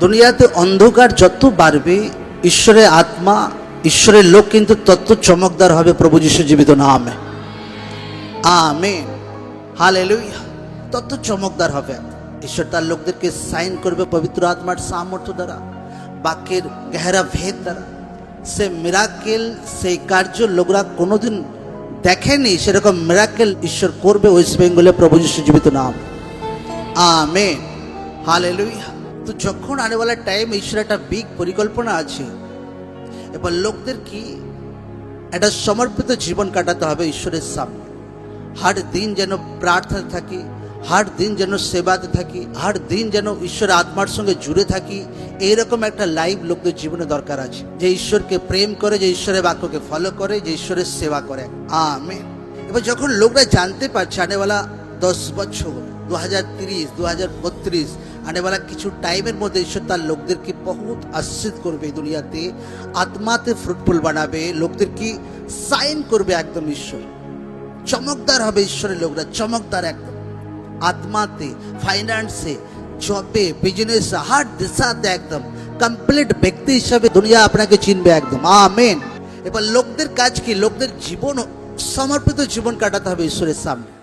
দুনিয়াতে অন্ধকার যত বাড়বে, ঈশ্বরের আত্মা, ঈশ্বরের লোক কিন্তু তত চমকদার হবে প্রভু যিশু জীবিত নামে। আমেন। হালেলুয়া। তত চমকদার হবে। ঈশ্বর তার লোকদেরকে সাইন করবে পবিত্র আত্মার সামর্থ্য দ্বারা, বাক্যের গেহারা ভেদ দ্বারা। সে মিরাকেল সেই কার্য লোকরা কোনোদিন দেখেনি, সেরকম মিরাকেল ঈশ্বর করবে ওয়েস্ট বেঙ্গলে প্রভু যিশু জীবিত নাম। আমেন। হালেলুয়া। তো যখন আনেওয়ালা টাইম ঈশ্বর একটা বিগ পরিকল্পনা আছে, এবার লোকদের কি একটা সমর্পিত জীবন কাটাতে হবে ঈশ্বরের সামনে? হার দিন যেন প্রার্থনা থাকি হার দিন যেন সেবাতে থাকি হার দিন যেন ঈশ্বরের আত্মার সঙ্গে জুড়ে থাকি, এইরকম একটা লাইভ লোকদের জীবনে দরকার আছে। যে ঈশ্বরকে প্রেম করে, যে ঈশ্বরের বাক্যকে ফলো করে, যে ঈশ্বরের সেবা করে। আমেন। এবার যখন লোকরা জানতে পারছে, আনেওয়ালা দশ বছর, দু হাজার তিরিশ, দু হাজার বত্রিশ আনেওয়ালা কিছু টাইমের মধ্যে ঈশ্বর তার লোকদেরকে বহুত আশ্রিত করবে এই দুনিয়াতে। আত্মাতে ফ্রুটফুল বানাবে লোকদের কি সাইন করবে একদম ঈশ্বর। চমকদার হবে ঈশ্বরের লোকরা, চমকদার একদম। আত্মাতে ফাইন্যান্সে জবে বিজনেস হার দিশাতে একদম। কমপ্লিট ব্যক্তি হিসাবে দুনিয়া আপনাকে চিনবে একদম। আমেন। এবার লোকদের কাজ কি? লোকদের জীবন সমর্পিত জীবন কাটাতে হবে ঈশ্বরের সামনে।